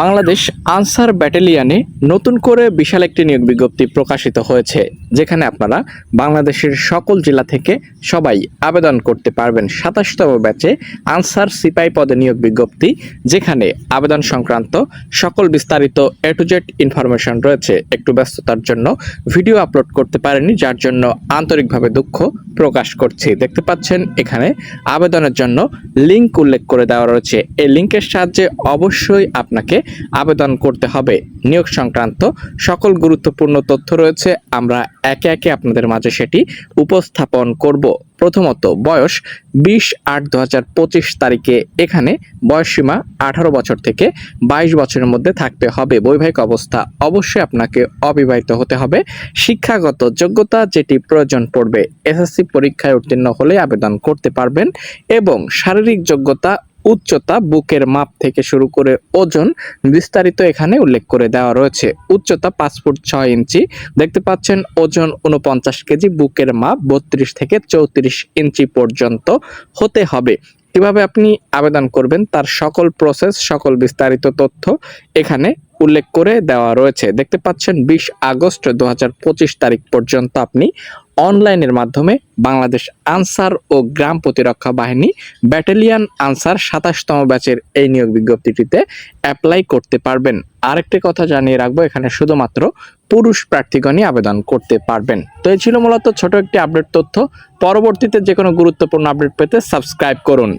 বাংলাদেশ আনসার ব্যাটালিয়ানে নতুন করে বিশাল একটি নিয়োগ বিজ্ঞপ্তি প্রকাশিত হয়েছে, যেখানে আপনারা বাংলাদেশের সকল জেলা থেকে সবাই আবেদন করতে পারবেন সাতাশতম ব্যাচে আনসার সিপাই পদে নিয়োগ বিজ্ঞপ্তি, যেখানে আবেদন সংক্রান্ত সকল বিস্তারিত এ টু জেড ইনফরমেশন রয়েছে। একটু ব্যস্ততার জন্য ভিডিও আপলোড করতে পারেনি যার জন্য আন্তরিকভাবে দুঃখ প্রকাশ করছি। দেখতে পাচ্ছেন, এখানে আবেদনের জন্য লিঙ্ক উল্লেখ করে দেওয়া রয়েছে। এই লিঙ্কের সাহায্যে অবশ্যই আপনাকে আবেদন করতে হবে। নিয়োগ সংক্রান্ত সকল গুরুত্বপূর্ণ তথ্য রয়েছে। আমরা একে একে আপনাদের মাঝে সেটি উপস্থাপন করব। প্রথমত, বয়স বিশ আট দু হাজার পঁচিশ তারিখে। এখানে বয়সসীমা আঠারো বছর থেকে বাইশ বছরের মধ্যে থাকতে হবে। বৈবাহিক অবস্থা অবশ্যই আপনাকে অবিবাহিত হতে হবে। শিক্ষাগত যোগ্যতা যেটি প্রয়োজন পড়বে। এসএসসি পরীক্ষায় উত্তীর্ণ হলে আবেদন করতে পারবেন এবং শারীরিক যোগ্যতা উচ্চতা বুকের মাপ থেকে শুরু করে ওজন বিস্তারিত এখানে উল্লেখ করে দেওয়া রয়েছে। উচ্চতা পাঁচ ফুট ছয় ইঞ্চি। দেখতে পাচ্ছেন ওজন উনপঞ্চাশ কেজি, বুকের মাপ বত্রিশ থেকে চৌত্রিশ ইঞ্চি পর্যন্ত হতে হবে। কীভাবে আপনি আবেদন করবেন তার সকল প্রসেস, সকল বিস্তারিত তথ্য এখানে উল্লেখ করে দেওয়া রয়েছে। দেখতে পাচ্ছেন বিশ আগস্ট দু হাজার পঁচিশ তারিখ পর্যন্ত আপনি অনলাইনের মাধ্যমে বাংলাদেশ আনসার ও গ্রাম প্রতিরক্ষা বাহিনী ব্যাটালিয়ান আনসার সাতাশতম ব্যাচের এই নিয়োগ বিজ্ঞপ্তিটিতে অ্যাপ্লাই করতে পারবেন। আরেকটি কথা জানিয়ে রাখব, এখানে শুধুমাত্র পুরুষ প্রার্থীগণই আবেদন করতে পারবেন। তো এই ছিল মূলত ছোট একটি আপডেট তথ্য। পরবর্তীতে যে কোনো গুরুত্বপূর্ণ আপডেট পেতে সাবস্ক্রাইব করুন।